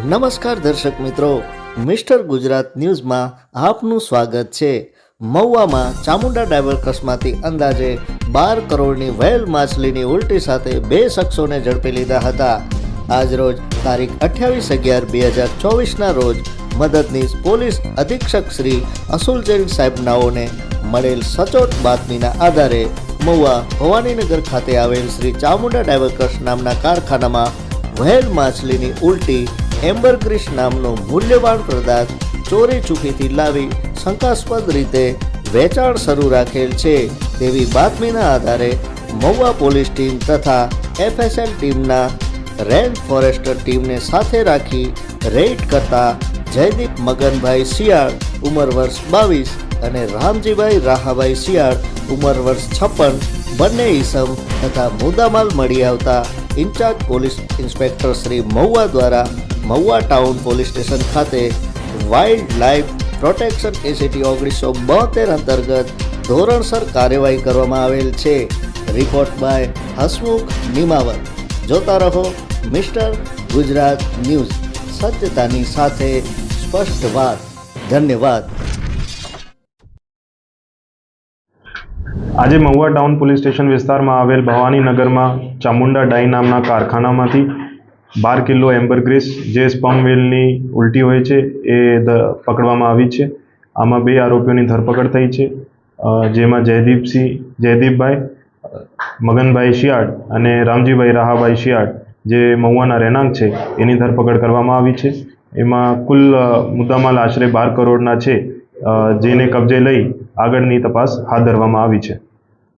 નમસ્કાર દર્શક મિત્રો, મિસ્ટર ગુજરાત ન્યૂઝમાં આપનું સ્વાગત છે. મહુવામાં ચામુંડા ડાયવર કસમાંથી અંદાજે બાર કરોડની વહેલ માછલીની ઉલટી સાથે બે શખ્સોને ઝડપી લીધા હતા. આજરોજ તારીખ અઠ્યાવીસ અગિયાર બે હજાર ચોવીસના રોજ મદદનીશ પોલીસ અધિક્ષક શ્રી અસુલ જૈન સાહેબનાઓને મળેલ સચોટ બાતમીના આધારે મહુવા ભવાનીનગર ખાતે આવેલ શ્રી ચામુંડા ડાયવર્કર્સ નામના કારખાનામાં વહેલ માછલીની ઉલટી એમ્બરગ્રીસ નામનો મૂલ્યવાન પદાર્થ ચોરી ચૂકીથી લાવી શંકાસ્પદ રીતે વેચાણ શરૂ રાખેલ છે તેવી બાતમીના આધારે મહુવા પોલીસ ટીમ તથા એફએસએલ ટીમના રેન્જ ફોરેસ્ટર ટીમને સાથે રાખી રેડ કરતા જયદીપ મગનભાઈ શિયાળ ઉંમર વર્ષ બાવીસ અને રામજીભાઈ રાહાભાઈ શિયાળ ઉંમર વર્ષ છપ્પન, બંને ઈસમ તથા મુદ્દામાલ મળી આવતા incharge police inspector Shri Mahuva દ્વારા મહુવા ટાઉન પોલીસ સ્ટેશન ખાતે વાઇલ્ડ લાઇફ પ્રોટેક્શન એસીટી ઓગણીસો બોતેર અંતર્ગત ધોરણસર કાર્યવાહી કરવામાં આવેલ છે. Report by Hasmukh Nimavat. જોતા રહો મિસ્ટર ગુજરાત ન્યૂઝ. સત્યતાની સાથે સ્પષ્ટ વાત. ધન્યવાદ. આજે મહુવા ટાઉન પોલીસ સ્ટેશન વિસ્તારમાં આવેલ ભવાનીનગરમાં ચામુંડા ડાઈ નામના કારખાનામાંથી બાર કિલો એમ્બરગ્રીસ જે સ્પમ ઉલટી હોય છે, એ પકડવામાં આવી છે. આમાં બે આરોપીઓની ધરપકડ થઈ છે. જેમાં જયદીપસિંહ જયદીપભાઈ મગનભાઈ શિયાળ અને રામજીભાઈ રાહાભાઈ શિયાળ જે મહુવાના રહેણાંક છે, એની ધરપકડ કરવામાં આવી છે. એમાં કુલ મુદ્દામાલ આશરે બાર કરોડના છે. જેને કબજે લઈ આગળની તપાસ હાથ ધરવામાં આવી છે.